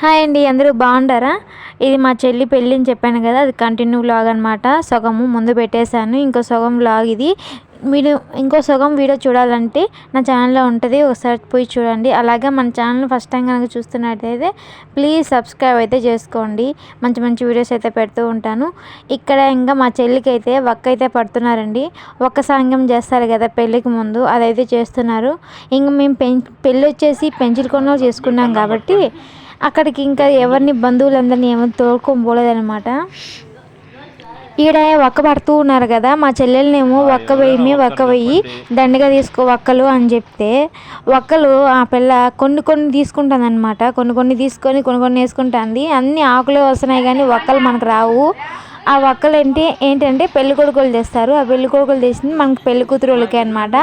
Hi అండి అందరూ బాగుండారా? ఇది మా చెల్లి పెళ్ళి అని చెప్పాను కదా అది కంటిన్యూ వ్లాగ్ అనమాట సగము ముందు పెట్టేశాను ఇంకో సగం వ్లాగ్ ఇది. మీరు ఇంకో సగం వీడియో చూడాలంటే నా ఛానల్లో ఉంటుంది ఒకసారి పోయి చూడండి. అలాగే మన ఛానల్ ఫస్ట్ టైం కనుక చూస్తున్నట్టయితే ప్లీజ్ సబ్స్క్రైబ్ అయితే చేసుకోండి. మంచి మంచి వీడియోస్ అయితే పెడుతూ ఉంటాను. ఇక్కడ ఇంకా మా చెల్లికి అయితే వక్క అయితే పడుతున్నారండి. ఒక్క సాంగ్యం చేస్తారు కదా పెళ్ళికి ముందు అదైతే చేస్తున్నారు. ఇంక మేము పెం పెళ్ళి వచ్చేసి పెంచులు కొనలో చేసుకున్నాం కాబట్టి అక్కడికి ఇంకా ఎవరిని బంధువులందరినీ ఏమో తోడుకొని పోలేదనమాట ఈడ ఒక్క పడుతూ ఉన్నారు కదా మా చెల్లెలనేమో ఒక్క వెయ్యి ఒక్క వెయ్యి దండగా తీసుకో ఒక్కలు అని చెప్తే ఒక్కలు ఆ పిల్ల కొన్ని కొన్ని తీసుకుంటుంది అనమాట కొన్ని కొన్ని తీసుకొని కొన్ని కొన్ని వేసుకుంటుంది. అన్ని ఆకులే వస్తున్నాయి కానీ ఒక్కలు మనకు రావు. ఆ ఒక్కలు ఏంటి ఏంటంటే పెళ్ళి కొడుకులు తెస్తారు. ఆ పెళ్ళి కొడుకులు తెసింది మనకు పెళ్ళి కూతురులకే అనమాట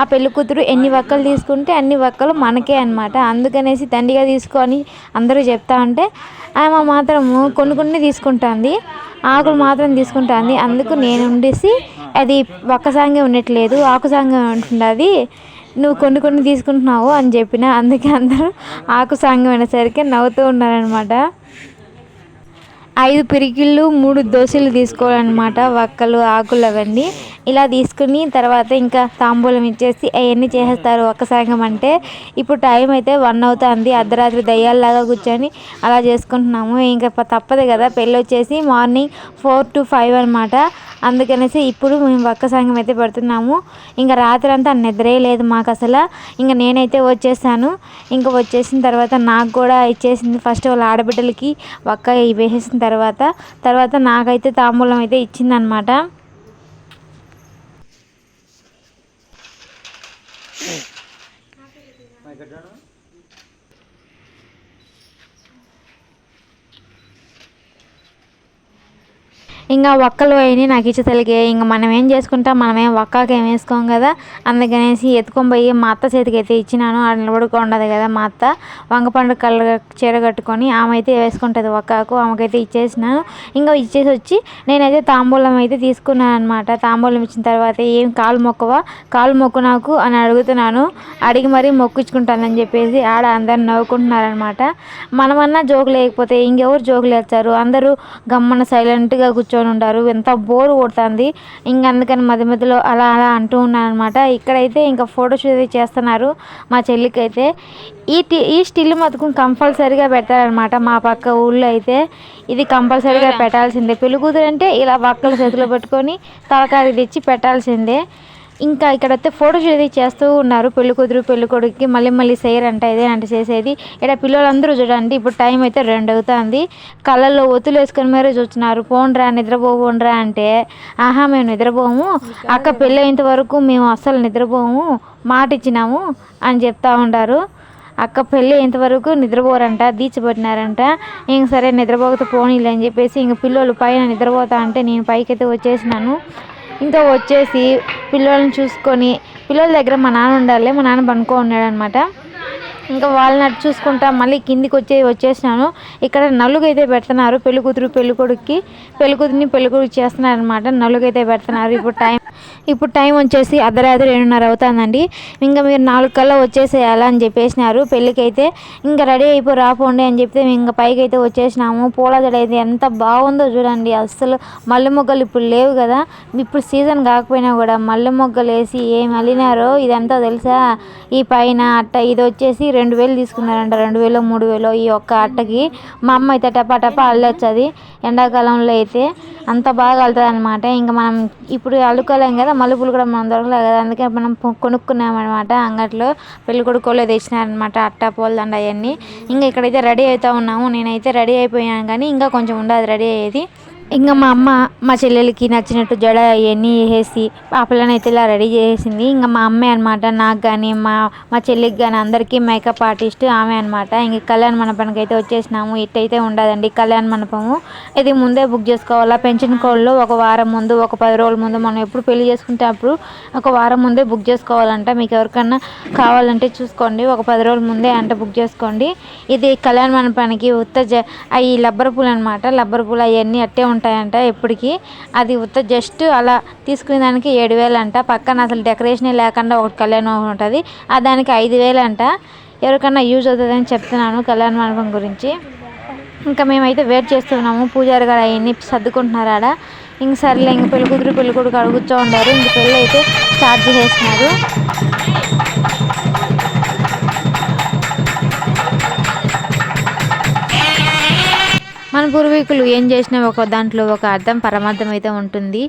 ఆ పెళ్ళి కూతురు ఎన్ని ఒక్కలు తీసుకుంటే అన్ని ఒక్కలు మనకే అనమాట అందుకనేసి దండిగా తీసుకొని అందరూ చెప్తా ఉంటే ఆమె మాత్రము కొన్ని కొన్ని తీసుకుంటుంది. ఆకులు మాత్రం తీసుకుంటుంది. అందుకు నేను ఉండేసి అది ఒక్క సాంగే ఉండట్లేదు ఆకు సాంగే ఉంటున్నది నువ్వు కొన్ని కొన్ని తీసుకుంటున్నావు అని చెప్పిన అందుకే అందరూ ఆకు సాంగం అయినసరికి నవ్వుతూ ఉన్నారనమాట ఐదు పిరికిళ్ళు మూడు దోశలు తీసుకోవాలన్నమాట. వక్కలు ఆకులు అవన్నీ ఇలా తీసుకుని తర్వాత ఇంకా తాంబూలం ఇచ్చేసి అవన్నీ చేసేస్తారు ఒక్క సంఘం అంటే. ఇప్పుడు టైం అయితే వన్ అవుతుంది. అర్ధరాత్రి దయ్యాల్లాగా కూర్చొని అలా చేసుకుంటున్నాము. ఇంకా తప్పదు కదా. పెళ్ళి వచ్చేసి మార్నింగ్ ఫోర్ టు ఫైవ్ అనమాట అందుకనేసి ఇప్పుడు మేము ఒక్క సంఘం అయితే పడుతున్నాము. ఇంకా రాత్రి అంతా నిద్రే లేదు మాకు అసలు ఇంకా నేనైతే వచ్చేసాను. ఇంకా వచ్చేసిన తర్వాత నాకు కూడా ఇచ్చేసింది ఫస్ట్ వాళ్ళ ఆడబిడ్డలకి ఒక్క వేసేసిన తర్వాత. తర్వాత నాకైతే తాంబూలం అయితే ఇచ్చిందనమాట ఇంకా ఒక్కలు అయినాయి నాకు ఇచ్చేసరికి ఇంకా మనం ఏం చేసుకుంటాం? మనమేం ఒక్కకి ఏం వేసుకోం కదా? అందుకనేసి ఎత్తుకొని పోయి మా అత్త చేతికి అయితే ఇచ్చినాను. ఆడ నిలబడుకుండదు కదా మా అత్త. వంగపండు కళ్ళ చీర కట్టుకొని ఆమె అయితే వేసుకుంటుంది ఒక్కకు. ఆమెకైతే ఇచ్చేసినాను. ఇంకా ఇచ్చేసి వచ్చి నేనైతే తాంబూలం అయితే తీసుకున్నాను అనమాట తాంబూలం ఇచ్చిన తర్వాత ఏం కాలు మొక్కవా? కాలు మొక్కు నాకు అని అడుగుతున్నాను. అడిగి మరీ మొక్కించుకుంటానని చెప్పేసి ఆడ అందరు నవ్వుకుంటున్నారనమాట మనమన్నా జోకులు లేకపోతే ఇంకెవరు జోకులు వేస్తారు అందరూ గమ్మన సైలెంట్గా కూర్చో కూర్చొని ఉంటారు ఎంత బోర్ కొడుతుంది. ఇంక అందుకని మధ్య మధ్యలో అలా అలా అంటూ ఉన్నాను అనమాట ఇక్కడైతే ఇంకా ఫోటోషూట్ చేస్తున్నారు మా చెల్లికి అయితే ఈ ఈ స్టిల్ మతుకు కంపల్సరీగా పెడతారనమాట మా పక్క ఊళ్ళో అయితే. ఇది కంపల్సరీగా పెట్టాల్సిందే. పెళ్ళి కూతురు అంటే ఇలా పక్కల చేతిలో పెట్టుకొని తలకాయ తెచ్చి పెట్టాల్సిందే. ఇంకా ఇక్కడైతే ఫోటో షూట్ చేస్తూ ఉన్నారు. పెళ్ళి కూతురు పెళ్ళి కొడుకుకి మళ్ళీ మళ్ళీ అంట ఇదే అంటే చేసేది. ఇక్కడ పిల్లలందరూ చూడండి ఇప్పుడు టైం అయితే రెండు అవుతుంది. కళ్ళల్లో ఒత్తులు వేసుకొని మరీ చూస్తున్నారు. పోండ్రా నిద్రపోండ్రా అంటే ఆహా మేము నిద్రపోము. అక్క పెళ్ళి అయ్యేంత వరకు మేము అస్సలు నిద్రపోము. మాట ఇచ్చినాము అని చెప్తా ఉంటారు అక్క పెళ్ళి ఇంతవరకు నిద్రపోరంట దీచిపెట్టినారంట. ఇంక సరే నిద్రపోతే పోనీలే అని చెప్పేసి ఇంక పిల్లలు పైన నిద్రపోతా అంటే నేను పైకైతే వచ్చేసినాను. ఇంకా వచ్చేసి పిల్లల్ని చూసుకొని పిల్లల దగ్గర మా నాన్న ఉండాలి మా నాన్న పనుకో ఉన్నాడు అనమాట ఇంకా వాళ్ళని అటు చూసుకుంటా మళ్ళీ కిందికి వచ్చే వచ్చేసినాను. ఇక్కడ నలుగైతే పెడుతున్నారు పెళ్ళి కూతురు పెళ్ళి కొడుకుకి పెళ్ళి కూతురిని పెళ్ళి కొడుకు చేస్తున్నారు అనమాట నలుగైతే పెడుతున్నారు ఇప్పుడు టైం ఇప్పుడు టైం వచ్చేసి అర్ధరాత్రి రెండున్నర అవుతుందండి. ఇంకా మీరు నాలుగు కల్లా వచ్చేసేయాలా అని చెప్పేసినారు. పెళ్ళికైతే ఇంకా రెడీ అయిపో రాపోండి అని చెప్తే మేము ఇంకా పైకి అయితే వచ్చేసినాము. పూలజడ అయితే ఎంత బాగుందో చూడండి. అస్సలు మల్లె మొగ్గలు ఇప్పుడు లేవు కదా. ఇప్పుడు సీజన్ కాకపోయినా కూడా మల్లె మొగ్గలు వేసి ఏం అల్లినారో ఇదంతా తెలుసా? ఈ పైన అట్ట ఇది వచ్చేసి రెండు వేలు తీసుకున్నారంట. రెండు వేలు మూడు వేలు ఈ ఒక్క అట్టకి మా అమ్మ అయితే టపా టపా అల్లొచ్చు అది ఎండాకాలంలో అయితే అంత బాగా అల్లుతుంది అనమాట ఇంకా మనం ఇప్పుడు అల్లుకోలేం కదా మల్లెపూలు కూడా మనం దొరకలేదు కదా. అందుకే మనం కొనుక్కున్నామన్నమాట అంగట్లో పెళ్ళి కొడుకోలే తెచ్చినారనమాట అట్ట పూలదండ అవన్నీ ఇంకా ఇక్కడైతే రెడీ అవుతూ ఉన్నాము. నేనైతే రెడీ అయిపోయాను కానీ ఇంకా కొంచెం ఉండదు రెడీ అయ్యేది. ఇంకా మా అమ్మ మా చెల్లెలకి నచ్చినట్టు జడ అవన్నీ వేసేసి పాపలను అయితే ఇలా రెడీ చేసేసింది ఇంకా మా అమ్మే అనమాట నాకు కానీ మా మా చెల్లికి కానీ అందరికీ మేకప్ ఆర్టిస్ట్ ఆమె అనమాట ఇంక కళ్యాణ మండపానికి అయితే వచ్చేసినాము. ఇట్టయితే ఉండదండి కళ్యాణ మండపము. ఇది ముందే బుక్ చేసుకోవాలా? పెన్షన్ కోళ్ళు ఒక వారం ముందు ఒక పది రోజుల ముందు మనం ఎప్పుడు పెళ్ళి చేసుకుంటే అప్పుడు ఒక వారం ముందే బుక్ చేసుకోవాలంట. మీకు ఎవరికన్నా కావాలంటే చూసుకోండి. ఒక పది రోజుల ముందే అంట బుక్ చేసుకోండి. ఇది కళ్యాణ మండపానికి ఉత్త అవి లబ్బర్ పూలు అనమాట లబ్బర్ పూలు అవన్నీ అట్టే ఉంటాయి. ఉంటాయంట ఎప్పటికీ అది ఉత్త జస్ట్ అలా తీసుకునే దానికి ఏడు వేలు అంట పక్కన అసలు డెకరేషనే లేకుండా ఒకటి కళ్యాణం ఉంటుంది. ఆ దానికి ఐదు వేలు అంట ఎవరికన్నా యూజ్ అవుతుందని చెప్తున్నాను కళ్యాణ మండపం గురించి. ఇంకా మేమైతే వెయిట్ చేస్తున్నాము. పూజారి గారు అవన్నీ సర్దుకుంటున్నారు ఆడ. ఇంక సర్లే ఇంక పెళ్ళి కూతురు పెళ్ళి కొడుకు అడుగుతూ కూర్చో ఉండారు. ఇంక పెళ్ళి అయితే స్టార్ట్ చేసేస్తున్నారు. మన పూర్వీకులు ఏం చేసినా ఒక దాంట్లో ఒక అర్థం పరమార్థం అయితే ఉంటుంది.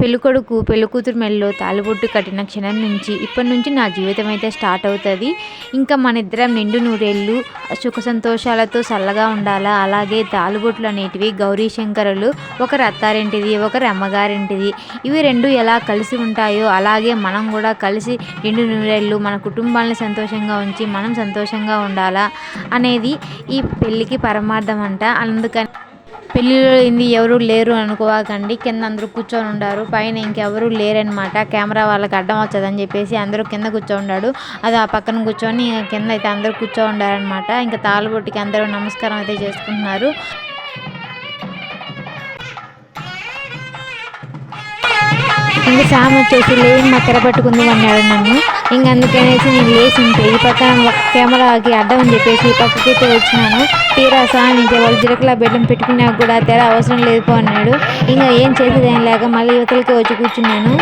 పెళ్ళికొడుకు పెళ్ళికూతురు మెల్లో తాలిబొట్టు కట్టిన క్షణం నుంచి ఇప్పటి నుంచి నా జీవితం అయితే స్టార్ట్ అవుతుంది. ఇంకా మన ఇద్దరం నిండు నూరేళ్ళు సుఖ సంతోషాలతో చల్లగా ఉండాలా? అలాగే తాలిబొట్లు అనేటివి గౌరీ శంకరులు ఒకరు అత్తారింటిది ఒకరు అమ్మగారింటిది. ఇవి రెండు ఎలా కలిసి ఉంటాయో అలాగే మనం కూడా కలిసి నిండు నూరేళ్ళు మన కుటుంబాలను సంతోషంగా ఉంచి మనం సంతోషంగా ఉండాలా? అనేది ఈ పెళ్ళికి పరమార్థం అంట. అందుకని పెళ్ళిలో ఇంది ఎవరు లేరు అనుకోవాకండి కింద అందరూ కూర్చొని ఉండారు. పైన ఇంకెవరు లేరనమాట కెమెరా వాళ్ళకి అడ్డం వచ్చదని చెప్పేసి అందరూ కింద కూర్చొని ఉన్నాడు అది ఆ పక్కన కూర్చొని ఇంకా కింద అయితే అందరూ కూర్చొని ఉండారనమాట ఇంకా తాళబొట్టికి అందరూ నమస్కారం అయితే చేసుకుంటున్నారు. ఇంక సామ్ వచ్చేసి లేని మా తెర పట్టుకుంది అన్నాడు నన్ను. ఇంక అందుకనేసి నేను లేచి ఉంటే ఈ పక్కన కెమెరాకి అడ్డం అని చెప్పేసి ఈ పక్కకైతే వచ్చినాను. తీరా సామి వాళ్ళు జిరకలా బెడ్డం పెట్టుకున్నా కూడా తెర అవసరం లేదు పో అన్నాడు. ఇంకా ఏం చేసేది ఏం లేక మళ్ళీ యువతలకి వచ్చి కూర్చున్నాను.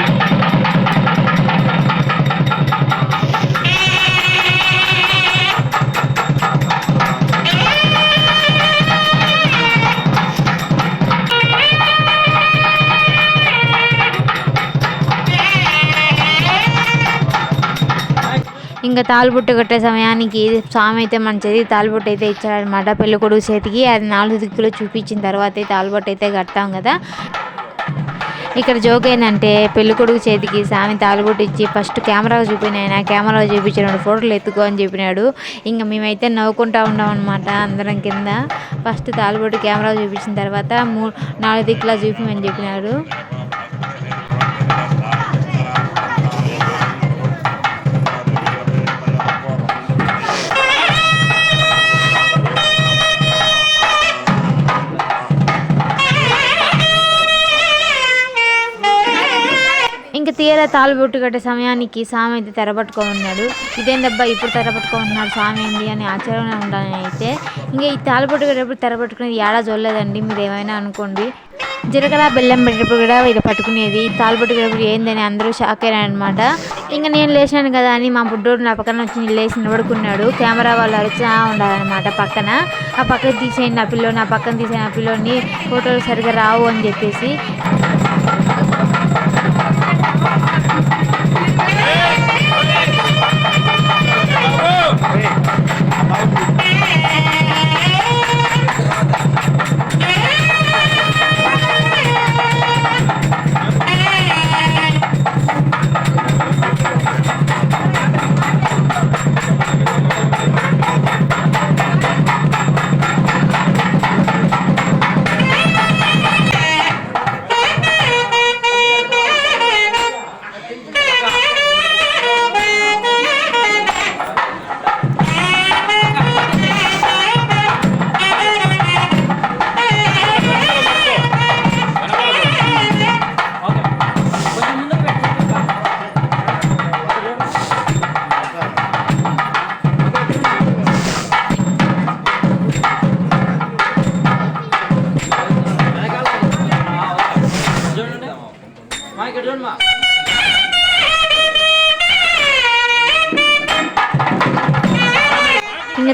ఇంకా తాలుబుట్టు కట్టే సమయానికి స్వామి అయితే మన చేతి తాలుబుట్టు అయితే ఇచ్చాడనమాట పెళ్ళికొడుకు చేతికి. అది నాలుగు దిక్కులు చూపించిన తర్వాత తాలుబుట్టు అయితే కడతాం కదా. ఇక్కడ జోక్ ఏంటంటే పెళ్ళికొడుకు చేతికి స్వామి తాలుబొట్టు ఇచ్చి ఫస్ట్ కెమెరా చూపినాయన. కెమెరా చూపించిన ఫోటోలు ఎత్తుకో అని చెప్పినాడు. ఇంకా మేమైతే నవ్వుకుంటా ఉన్నాం అనమాట అందరం కింద. ఫస్ట్ తాలుబొట్టు కెమెరా చూపించిన తర్వాత మూ నాలుగు దిక్కులా చూపించమని చెప్పినాడు. ఇంకా తీరా తాళబొట్టు కట్టే సమయానికి స్వామి అయితే తెరబట్టుకొని ఉన్నాడు ఇదేందబ్బా ఇప్పుడు తెరబట్టుకుంటున్నారు స్వామి ఏంది అని ఆశ్చర్యంగా ఉండాలని అయితే. ఇంకా ఈ తాళబొట్టు కట్టేప్పుడు తెరబట్టుకునేది ఏడా చూడలేదండి మీరు ఏమైనా అనుకోండి. జీలకర్ర బెల్లం పెట్టేటప్పుడు కూడా ఇది పట్టుకునేది. తాళబొట్టు కట్టేప్పుడు ఏందని అందరూ షాక్ అయ్యారు అనమాట ఇంకా నేను లేచినాను కదా అని మా బుడ్డోడు నా పక్కన వచ్చి లేచి నిలబడుకున్నాడు. కెమెరా వాళ్ళు అరుచా ఉండాలన్నమాట పక్కన. ఆ పక్కన తీసేయండి నా పిల్లోని ఆ పక్కన తీసేయండి నా పిల్లోని. ఫోటోలు సరిగ్గా రావు అని చెప్పేసి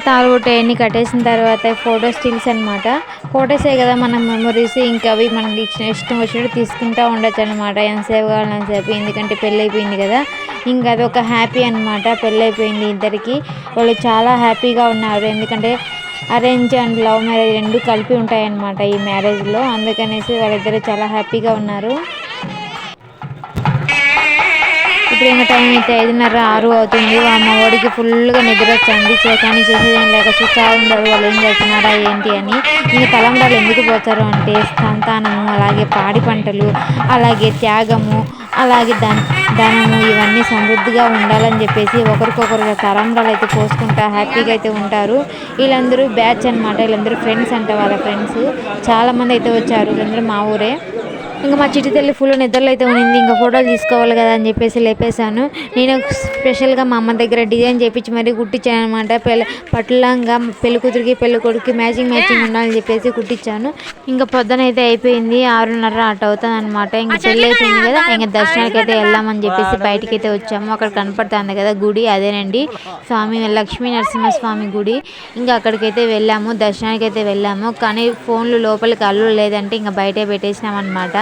ఇంకా ఎన్ని కట్టేసిన తర్వాత ఫోటో స్టిల్స్ అనమాట ఫొటోసే కదా మన మెమరీస్ ఇంకా అవి మనకి ఇచ్చిన ఇష్టం వచ్చినట్టు తీసుకుంటూ ఉండొచ్చు అనమాట ఎంతసేపు కావాలని ఎంతసేపు ఎందుకంటే పెళ్ళి అయిపోయింది కదా. ఇంకా అదొక హ్యాపీ అనమాట పెళ్ళి అయిపోయింది ఇద్దరికి. వాళ్ళు చాలా హ్యాపీగా ఉన్నారు. ఎందుకంటే అరేంజ్ అండ్ లవ్ మ్యారేజ్ రెండు కలిపి ఉంటాయన్నమాట ఈ మ్యారేజ్లో అందుకనేసి వాళ్ళిద్దరు చాలా హ్యాపీగా ఉన్నారు. ఇప్పుడు ఇంకా టైం అయితే ఐదున్నర ఆరు అవుతుంది. అమ్మ వాడికి ఫుల్గా నిద్ర వచ్చింది. చేకాని చేసేదేం లేక చూసా ఉండరు. వాళ్ళు ఏం చేస్తున్నారా ఏంటి అని. ఇంకా తలంబరాలు ఎందుకు పోతారు అంటే సంతానము అలాగే పాడి పంటలు అలాగే త్యాగము అలాగే ధన ధనము ఇవన్నీ సమృద్ధిగా ఉండాలని చెప్పేసి ఒకరికొకరు తలంబరాలు అయితే పోసుకుంటా హ్యాపీగా అయితే ఉంటారు. వీళ్ళందరూ బ్యాచ్ అనమాట వీళ్ళందరూ ఫ్రెండ్స్ అంట వాళ్ళ ఫ్రెండ్స్. చాలామంది అయితే వచ్చారు. వీళ్ళందరూ మా ఊరే. ఇంకా మా చిట్టి తల్లి ఫుల్ నిద్రలో అయితే ఉన్నింది. ఇంకా ఫోటోలు తీసుకోవాలి కదా అని చెప్పేసి లేపేశాను. నేను స్పెషల్గా మా అమ్మ దగ్గర డిజైన్ చేపించి మరీ కుట్టించాను అనమాట పెళ్ళి పట్టులంగా పెళ్ళి కూతురికి పెళ్ళి కొడుకు మ్యాచింగ్ మ్యాచింగ్ ఉండాలని చెప్పేసి కుట్టించాను. ఇంకా పొద్దున అయితే అయిపోయింది ఆరున్నర అటు అవుతుంది అనమాట ఇంకా పెళ్ళి అయిపోయింది కదా ఇంకా దర్శనానికి అయితే వెళ్దామని చెప్పేసి బయటికి అయితే వచ్చాము. అక్కడ కనపడుతుంది కదా గుడి అదేనండి. స్వామి లక్ష్మీ నరసింహస్వామి గుడి. ఇంకా అక్కడికైతే వెళ్ళాము దర్శనానికి అయితే వెళ్ళాము. కానీ ఫోన్లు లోపలికి అల్లు లేదంటే ఇంకా బయటే పెట్టేసినాం అనమాట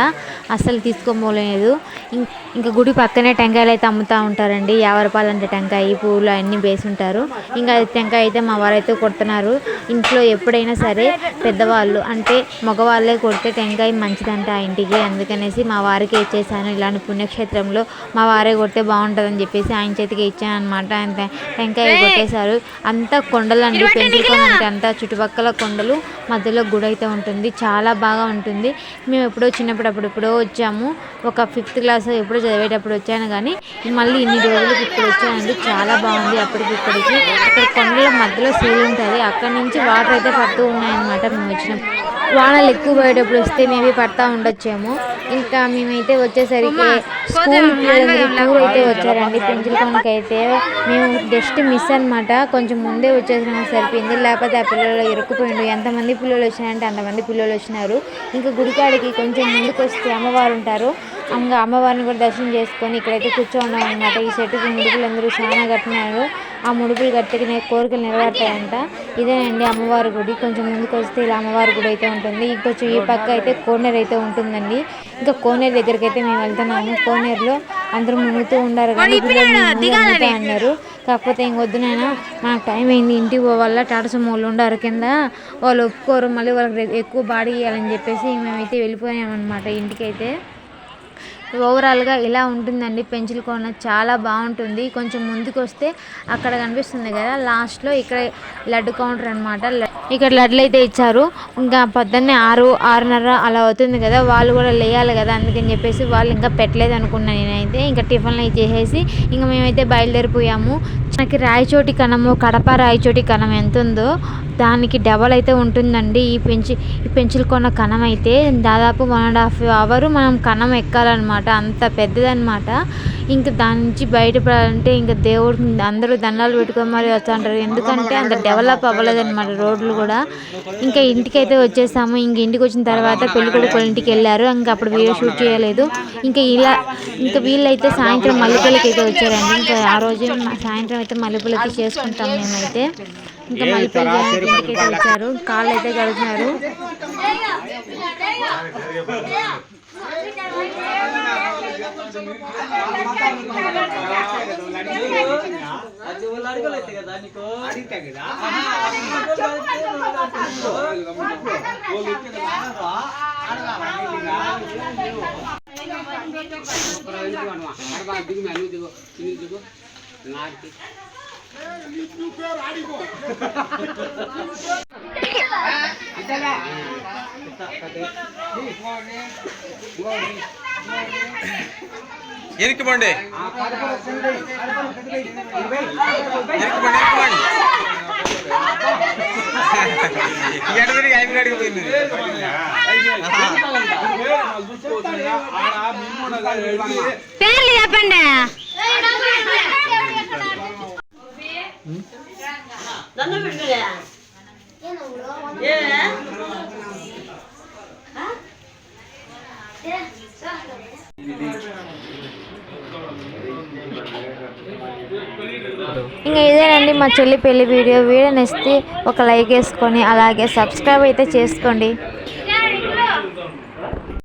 అస్సలు తీసుకోపోలేదు ఇం- ఇంకా గుడి పక్కనే టెంకాయలు అయితే అమ్ముతూ ఉంటారండి. యాభై రూపాయలు అంటే టెంకాయ పూలు అన్నీ వేసి ఉంటారు. ఇంకా టెంకాయ అయితే మా వారైతే కొడుతున్నారు. ఇంట్లో ఎప్పుడైనా సరే పెద్దవాళ్ళు అంటే మగవాళ్ళే కొడితే టెంకాయ మంచిదంట ఆ ఇంటికి. అందుకనేసి మా వారికి ఇచ్చేసాను. ఇలాంటి పుణ్యక్షేత్రంలో మా వారే కొడితే బాగుంటుందని చెప్పేసి ఆయన చేతికి ఇచ్చాను అనమాట ఆయన టెంకాయ కొట్టేశారు. అంతా కొండలండి. కొండ అంటే అంతా చుట్టుపక్కల కొండలు మధ్యలో గుడి అయితే ఉంటుంది. చాలా బాగా ఉంటుంది. మేము ఎప్పుడో చిన్నప్పుడు అప్పుడు ఎప్పుడో వచ్చాము. ఒక ఫిఫ్త్ క్లాస్ ఎప్పుడో చదివేటప్పుడు వచ్చాను కానీ మళ్ళీ ఇన్ని రోజులకి ఇప్పుడు వచ్చానండి చాలా బాగుంది అప్పటికి ఇప్పటికి. అక్కడ కొండల మధ్యలో సీల్ ఉంటుంది. అక్కడ నుంచి వాటర్ అయితే పడుతూ ఉన్నాయన్నమాట మేము వచ్చినప్పుడు వానలు ఎక్కువ పడేటప్పుడు వస్తే మేబీ పడతా ఉండొచ్చేమో. ఇంకా మేమైతే వచ్చేసరికి స్కూల్ టూర్ అయితే వచ్చారండి. పెంచులకొండకి అయితే మేము జస్ట్ మిస్ అన్నమాట. కొంచెం ముందే వచ్చేసిన సరిపోయింది లేకపోతే ఆ పిల్లలు ఇరుక్కుపోయిండు ఎంతమంది పిల్లలు వచ్చినారంటే అంతమంది పిల్లలు వచ్చినారు. ఇంకా గుడికాడికి కొంచెం ముందుకు వస్తే అమ్మవారు ఉంటారు. ఇంకా అమ్మవారిని కూడా దర్శనం చేసుకొని ఇక్కడైతే కూర్చోన్నాం అనమాట ఈ చెట్టుకి ముడుపులు అందరూ చాలా కట్టినారు ఆ ముడుపులు కట్టిన కోరికలు నెరవేరుతాయంట. ఇదేనండి అమ్మవారి గుడి. కొంచెం ముందుకు వస్తే ఇలా అమ్మవారి గుడి అయితే ఉంటుంది. ఇంకొంచెం ఈ పక్క అయితే కోనేరు అయితే ఉంటుందండి. ఇంకా కోనేరు దగ్గరికి అయితే మేము వెళ్తున్నాము. కోనేరులో అందరూ మునుగుతూ ఉండారు కానీ మునుగుతూ అన్నారు. కాకపోతే ఇంకొద్దు నాయన మనకు టైం అయింది. ఇంటికి పోవాల. టాటా సుమో వాళ్ళు ఉండారు కింద. వాళ్ళు ఒప్పుకోరు. మళ్ళీ వాళ్ళకి ఎక్కువ బాడీ ఇవ్వాలని చెప్పేసి మేమైతే వెళ్ళిపోయామన్నమాట ఇంటికైతే. ఓవరాల్గా ఇలా ఉంటుందండి. పెంచులకోన చాలా బాగుంటుంది. కొంచెం ముందుకు వస్తే అక్కడ కనిపిస్తుంది కదా లాస్ట్లో ఇక్కడ లడ్డు కౌంటర్ అనమాట ఇక్కడ లడ్లు అయితే ఇచ్చారు. ఇంకా పొద్దున్నే ఆరు ఆరున్నర అలా అవుతుంది కదా వాళ్ళు కూడా లేయాలి కదా అందుకని చెప్పేసి వాళ్ళు ఇంకా పెట్టలేదు అనుకున్నాను నేనైతే. ఇంకా టిఫిన్లు చేసేసి ఇంకా మేమైతే బయలుదేరిపోయాము. మనకి రాయచోటి కణము కడప రాయచోటి కణం ఎంత ఉందో దానికి డబల్ అయితే ఉంటుందండి. ఈ పెంచి ఈ పెంచులకొన్న కణం అయితే దాదాపు వన్ అండ్ హాఫ్ అవర్ మనం కణం ఎక్కాలన్నమాట. అంత పెద్దదన్నమాట. ఇంకా దాని నుంచి బయటపడాలంటే ఇంకా దేవుడు అందరూ దండాలు పెట్టుకొని మరి వస్తుంటారు ఎందుకంటే అంత డెవలప్ అవ్వలేదన్నమాట రోడ్లు కూడా. ఇంకా ఇంటికైతే వచ్చేసాము. ఇంక ఇంటికి వచ్చిన తర్వాత పెళ్ళి కొడుకు వాళ్ళ ఇంటికి వెళ్ళారు. ఇంకా అప్పుడు వీడియో షూట్ చేయలేదు. ఇంకా ఇలా ఇంకా వీళ్ళైతే సాయంత్రం మల్లెపల్లికి అయితే వచ్చారండి. ఇంకా ఆ రోజు సాయంత్రం అయితే మల్లెపల్లికి చేసుకుంటాం మేమైతే. ఇంకా మల్లెపల్లి జనానికి ఇంటికి అయితే వచ్చారు కాళ్ళు అయితే గడుతున్నారు అది వాళ్ళు అడగలేదు కదా నీకు ఎనికి పండి ఎనికి ఇద్దరా இருக்கு போண்டு. இருக்கு போண்டு இடத்துல ஐம்பது அடிக்க போயிருந்து பேர்லையா பண்ண? మా చెల్లి పెళ్ళి వీడియో వీడియో నచ్చితే ఒక లైక్ వేసుకొని అలాగే సబ్స్క్రైబ్ అయితే చేసుకోండి.